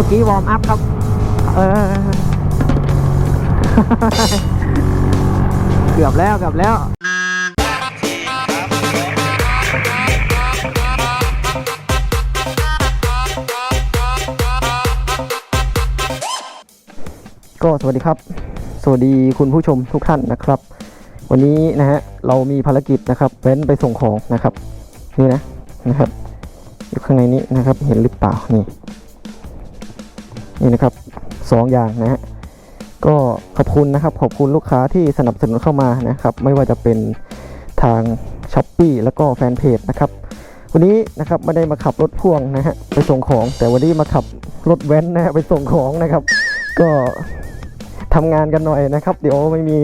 มื่อกี้วอร์มอัพครับ เออ เกือบแล้วเกือบแล้วก็สวัสดีครับ สวัสดีคุณผู้ชมทุกท่านนะครับ วันนี้นะฮะเรามีภารกิจนะครับเว้นไปส่งของนะครับ นี่นะนะครับอยู่ข้างในนี้นะครับ เห็นหรือเปล่านี่ นี่นะครับสองอย่างนะฮะก็ขอบคุณนะครับขอบคุณลูกค้าที่สนับสนุนเข้ามานะครับ ไม่ว่าจะเป็นทาง s h อ p e e แล้วก็แฟนเพจนะครับ วันนี้นะครับไม่ได้มาขับรถพ่วงนะฮะไปส่งของ แต่วันนี้มาขับรถแว้นนะฮะไปส่งของนะครับ ก็ทำงานกันหน่อยนะครับ เดี๋ยวไม่มี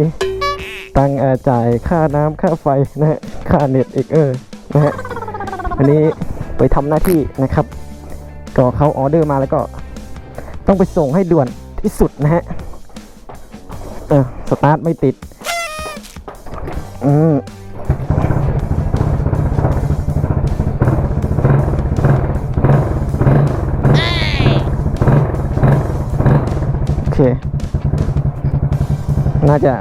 ตังค์อ่อจ่ายค่าน้ำค่าไฟนะฮะค่าเน็ตอีกเออนะฮะอันนี้ไปทำหน้าที่นะครับ ก็เขาออเดอร์มาแล้วก็ ต้องไปส่งให้ด่วนที่สุดนะฮะ เออ สตาร์ทไม่ติด อืมโอเค น่าจะ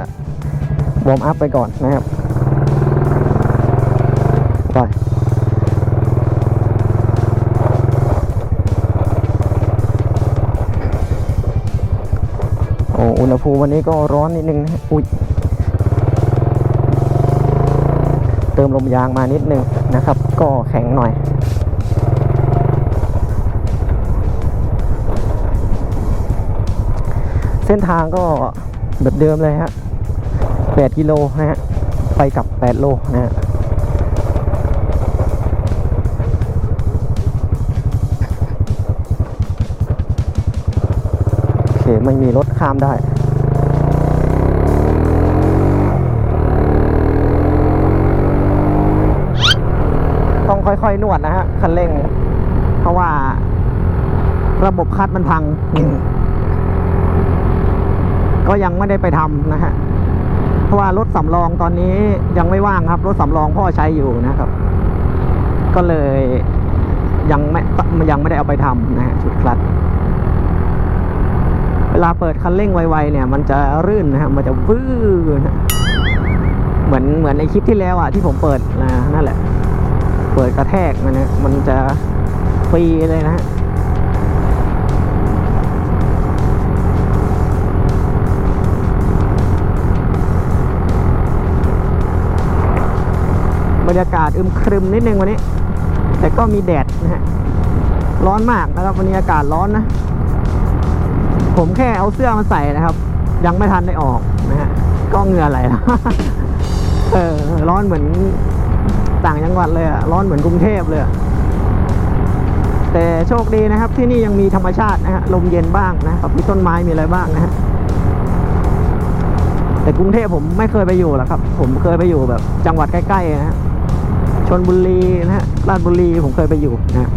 วอร์มอัพไปก่อนนะครับ ไป ณภูมิวันนี้ก็ร้อนนิดนึงนะอุ้ยเติมลมยางมานิดนึงนะครับ ก็แข็งหน่อยเส้นทางก็แบบเดิมเลยฮะ 8 กิโลนะฮะ ไปกลับ 8 โลนะฮะ โอเค ไม่มีรถข้ามได้ ค่อยๆนวดนะฮะคันเร่ง เพราะว่าระบบคัดมันพัง ก็ยังไม่ได้ไปทำนะฮะ เพราะว่ารถสำรองตอนนี้ยังไม่ว่างครับ รถสำรองพ่อใช้อยู่นะครับ ก็เลยยังไม่ยังไม่ได้เอาไปทำนะฮะชุดคลัตช์เวลาเปิดคันเร่งไวๆเนี่ย มันจะรื่นนะฮะ มันจะวื้อนะฮะเหมือนเหมือนในคลิปที่แล้วอะที่ผมเปิดนะนั่นแหละ เปิดกระแทกมันนะมันจะฟรีเลยนะฮะบรรยากาศอึมครึมนิดนึงวันนี้ แต่ก็มีแดดนะฮะร้อนมากนะครับวันนี้อากาศร้อนนะ ผมแค่เอาเสื้อมาใส่นะครับ ยังไม่ทันได้ออกนะฮะก็เหงื่อไหลแล้วเออร้อนเหมือน ต่างจังหวัดเลยอะร้อนเหมือนกรุงเทพเลย แต่โชคดีนะครับที่นี่ยังมีธรรมชาตินะฮะลมเย็นบ้างนะครับมีต้นไม้มีอะไรบ้างนะฮะแต่กรุงเทพผมไม่เคยไปอยู่หรอกครับ ผมเคยไปอยู่แบบ จังหวัดใกล้ๆนะฮะชนบุรีนะฮะราชบุรีผมเคยไปอยู่นะฮะ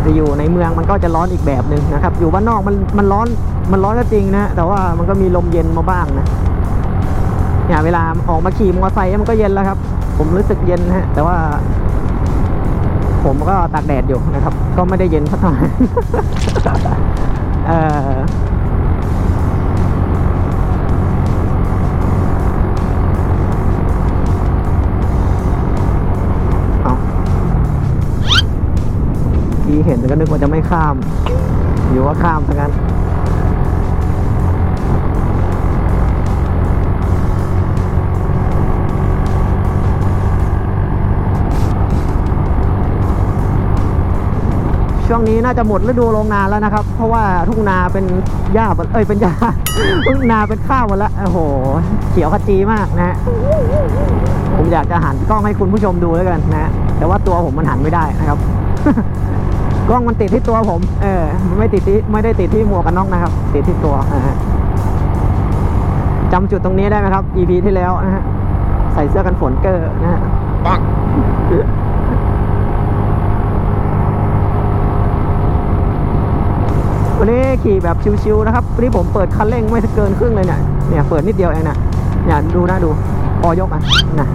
แต่อยู่ในเมืองมันก็จะร้อนอีกแบบหนึ่งนะครับ อยู่บ้านนอกมันมันร้อนมันร้อนก็จริงนะ แต่ว่ามันก็มีลมเย็นมาบ้างนะ เนี่ยเวลาออกมาขี่มอเตอร์ไซค์มันก็เย็นแล้วครับ ผมรู้สึกเย็นฮะ แต่ว่า ผมก็ตากแดดอยู่นะครับ ก็ไม่ได้เย็นสักเท่าไหร่เออเอาทีเห็นก็นึกว่าจะไม่ข้าม อยู่ว่าข้ามซะงั้น ช่วงนี้น่าจะหมดฤดูลงนาแล้วนะครับ เพราะว่าทุ่งนาเป็นหญ้าเอ้ยเป็นหญ้าทุ่งนาเป็นข้าวหมดแล้วโอ้โห เขียวขจีมากนะฮะผมอยากจะหันกล้องให้คุณผู้ชมดูแล้วกันนะฮะแต่ว่าตัวผมมันหันไม่ได้นะครับ กล้องมันติดที่ตัวผม เออไม่ติดที่ไม่ได้ติดที่หมวกกันน็อกนะครับ ติดที่ตัวนะฮะจำจุดตรงนี้ได้ไหมครับ EP ที่แล้วนะฮะใส่เสื้อกันฝนเกอร์นะฮะ วันนี้ขี่แบบชิวๆนะครับวันนี้ผมเปิดคันเร่งไม่เกินครึ่งเลยเนี่ยเนี่ยเปิดนิดเดียวเองนะเนี่ยดูนะดูพอยกอะนะ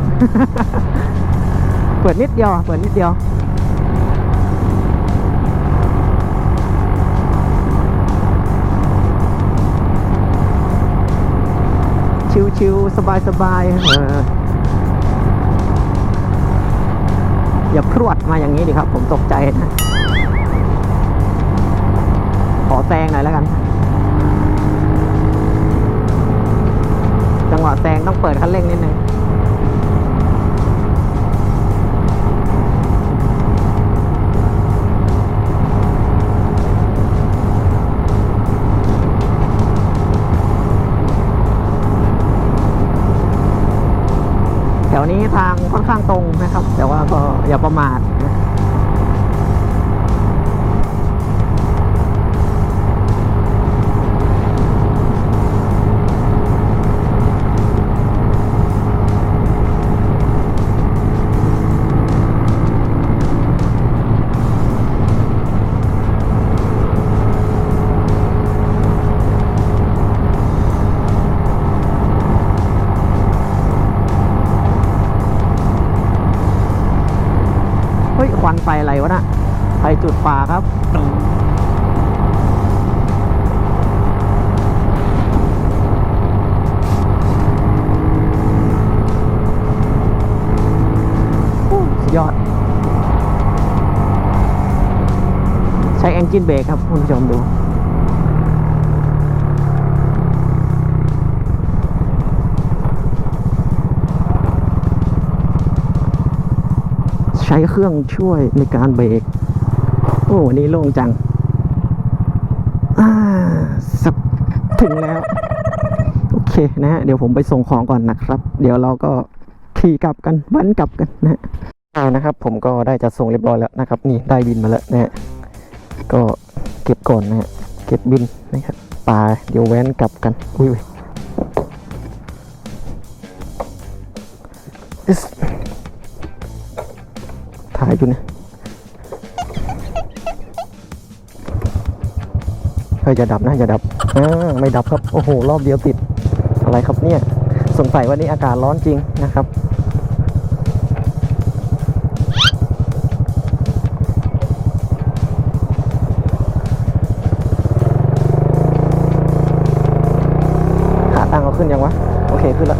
เปิดนิดเดียวเปิดนิดเดียวชิวๆสบายๆเอออย่าพรวดมาอย่างนี้ดิครับ ผมตกใจนะ แซงหน่อยแล้วกัน จังหวะแซงต้องเปิดคันเร่งนิดนึงแถวนี้ทางค่อนข้างตรงนะครับ แต่ว่าก็อย่าประมาทนะ อะไรวะน่ะไฟจุดป่าครับอ้สุดยอด ใช้แองจินเบรกครับ คุณผู้ชมดู ใช้เครื่องช่วยในการเบรก โอ้วันนี้โล่งจังสักถึงแล้ว โอเคนะฮะ เดี๋ยวผมไปส่งของก่อนนะครับ เดี๋ยวเราก็ขี่กลับกันวันกลับกันนะฮะนะครับ ผมก็ได้จัดส่งเรียบร้อยแล้วนะครับ นี่ได้บินมาแล้วนะฮะ ก็เก็บก่อนนะฮะ เก็บบินนะครับปลาเดี๋ยวแว้นกลับกัน อุ้ยายอยู่นะเฮ้ยอย่าดับนะอย่าดับอ่าไม่ดับครับ โอ้โห รอบเดียวติด อะไรครับเนี่ย สงสัยวันนี้อากาศร้อนจริงนะครับหาตั้งเอาขึ้นยังวะ โอเค ขึ้นแล้ว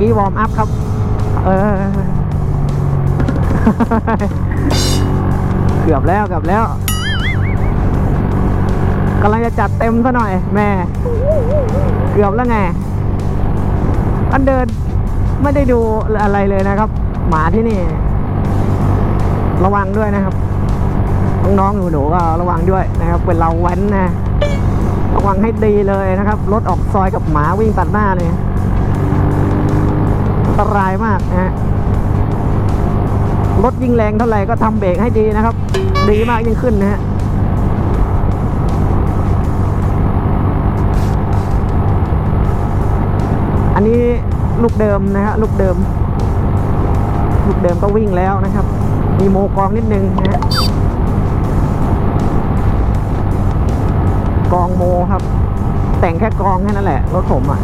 กี้วอร์มอัพครับ เออเกือบแล้วเกือบแล้วกำลังจะจัดเต็มซะหน่อยแม่ เกือบแล้วไงอันเดินไม่ได้ดูอะไรเลยนะครับ หมาที่นี่ ระวังด้วยนะครับน้องๆหนูๆก็ระวังด้วยนะครับเป็นเราแว้นนะระวังให้ดีเลยนะครับ รถออกซอยกับหมาวิ่งตัดหน้าเลย ตรายมากนะฮะรถยิ่งแรงเท่าไหร่ก็ทำเบรกให้ดีนะครับ ดีมากยิ่งขึ้นนะฮะอันนี้ลูกเดิมนะฮะลูกเดิม ลูกเดิมก็วิ่งแล้วนะครับ มีโมกองนิดนึงนะฮะกองโมครับ แต่งแค่กองแค่นั้นแหละรถผมอะ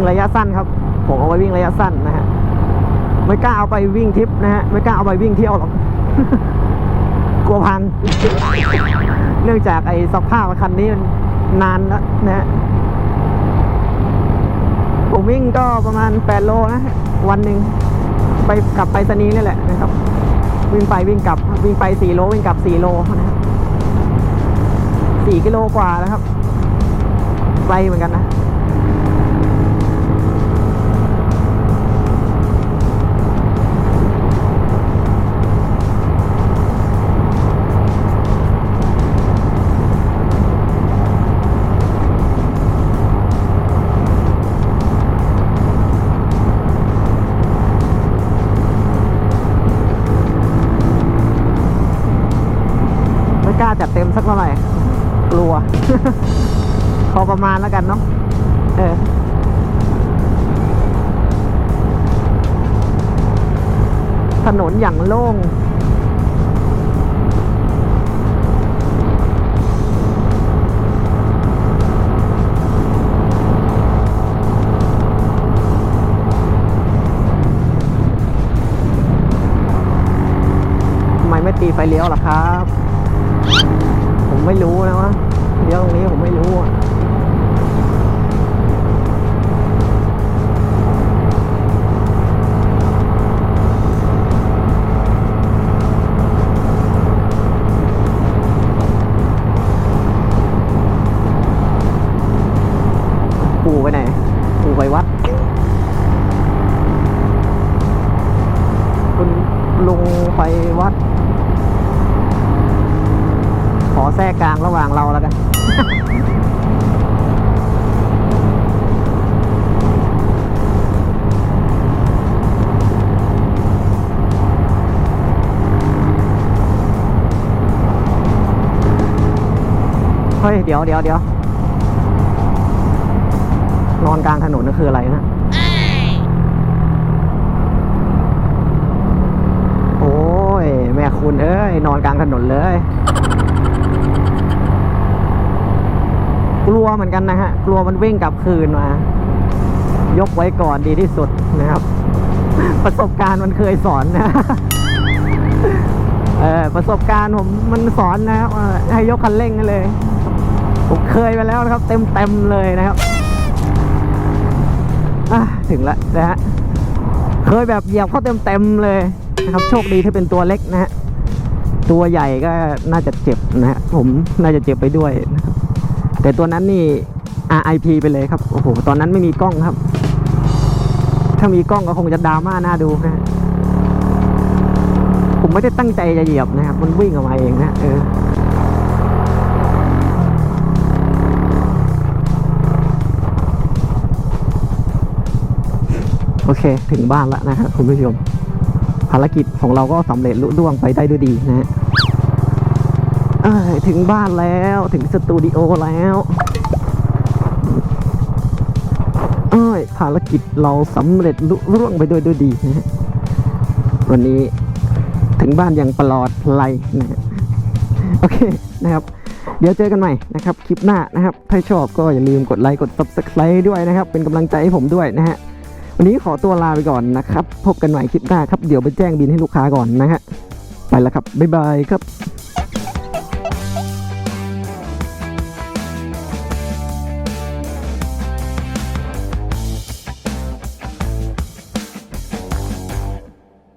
วิ่งระยะสั้นครับ ผมเอาไว้วิ่งระยะสั้นนะฮะ ไม่กล้าเอาไปวิ่งทริปนะฮะ ไม่กล้าเอาไปวิ่งเที่ยวหรอก กลัวพัง เนื่องจากไอ้สภาพคันนี้มันนานแล้วนะฮะ ผมวิ่งก็ประมาณ 8 โลนะ วันหนึ่งไปกลับไปสนีนี่แหละนะครับ วิ่งไปวิ่งกลับ วิ่งไป 4 โลวิ่งกลับ 4 โลนะครับ4กิโลกว่านะครับไกลเหมือนกันนะ สักเท่าไหร่ กลัว พอประมาณแล้วกันเนาะเออถนนอย่างโล่งทำไมไม่ตีไฟเลี้ยวล่ะครับ รกกลางระหว่างเราแล้วกันเฮ้ย เดี๋ยวเดี๋ยวเดี๋ยวนอนกลางถนนนั่นคืออะไรนะโอ้ย แม่คุณเอ้ย นอนกลางถนนเลย ลัวเหมือนกันนะฮะ กลัวมันวิ่งกลับคืนมา ยกไว้ก่อนดีที่สุดนะครับ ประสบการณ์มันเคยสอนนะเออประสบการณ์ผมมันสอนนะครับให้ยกคันเร่งกันเลย ผมเคยไปแล้วนะครับ เต็มเต็มเลยนะครับถึงแล้วนะฮะเคยแบบเหยียบเข้าเต็มเต็มเลยนะครับ โชคดีที่เป็นตัวเล็กนะฮะตัวใหญ่ก็น่าจะเจ็บนะฮะผมน่าจะเจ็บไปด้วยนะครับ แต่ตัวนั้นนี่ RIP ไปเลยครับ โอ้โห ตอนนั้นไม่มีกล้องครับ ถ้ามีกล้องก็คงจะดราม่าน่าดูนะ ผมไม่ได้ตั้งใจจะเหยียบนะครับ มันวิ่งออกมาเองนะ เออโอเค ถึงบ้านแล้วนะครับคุณผู้ชม ภารกิจของเราก็สำเร็จลุล่วงไปได้ด้วยดีนะฮะ ถึงบ้านแล้วถึงสตูดิโอแล้วเอ้ยภารกิจเราสำเร็จลุล่วงไปด้วยด้วยดีนะฮะวันนี้ถึงบ้านอย่างปลอดภัยนะฮะโอเคนะครับ เดี๋ยวเจอกันใหม่นะครับ คลิปหน้านะครับ ถ้าชอบก็อย่าลืมกดไลค์กด subscribe ด้วยนะครับ เป็นกำลังใจให้ผมด้วยนะฮะวันนี้ขอตัวลาไปก่อนนะครับ พบกันใหม่คลิปหน้าครับ เดี๋ยวไปแจ้งบินให้ลูกค้าก่อนนะฮะไปแล้วครับ บ๊ายบายครับ